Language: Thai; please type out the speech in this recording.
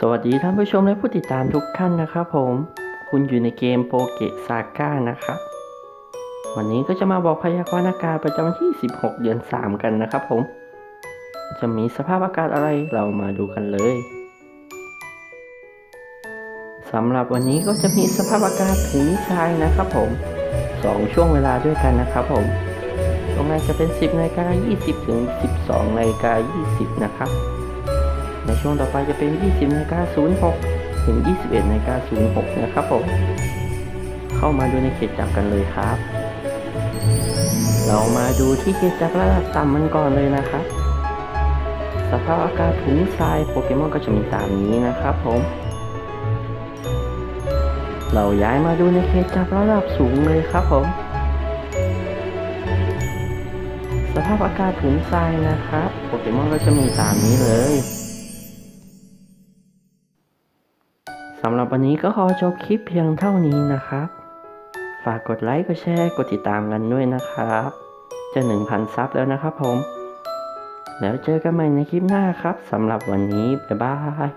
สวัสดีท่านผู้ชมและผู้ติดตามทุกท่านนะครับผม คุณอยู่ในเกมโปเกตซาก้านะครับ วันนี้ก็จะมาบอกพยากรณ์อากาศประจำวันที่ 16 เดือน 3 กันนะครับผม จะมีสภาพอากาศอะไรเรามาดูกันเลยสำหรับวันนี้ก็จะมีสภาพอากาศถึงชายนะครับผม 2 ช่วงเวลาด้วยกันนะครับผมช่วงแรกจะเป็น 10นาฬิกา20 ถึง 12นาฬิกา20 นะครับ ในช่วงต่อไปจะเป็น 20นาฬิกา06 ถึง 21นาฬิกา06 นะครับผม เข้ามาดูในเขตจับกันเลยครับ เรามาดูที่เขตจับระดับต่ำมันก่อนเลยนะครับ สภาพอากาศถุงทรายโปเกมอนก็จะมีตามนี้นะครับผม เราย้ายมาดูในเขตจับระดับสูงเลยครับผมสภาพอากาศถุงทรายนะครับ โปเกมอนก็จะมีตามนี้เลย สำหรับวันนี้ก็ขอจบคลิปเพียงเท่านี้นะครับ ฝากกดไลค์ กดแชร์ กดติดตามกันด้วยนะครับ จะ 1,000 ซับแล้วนะครับผม แล้วเจอกันใหม่ในคลิปหน้าครับสำหรับวันนี้ บ๊ายบาย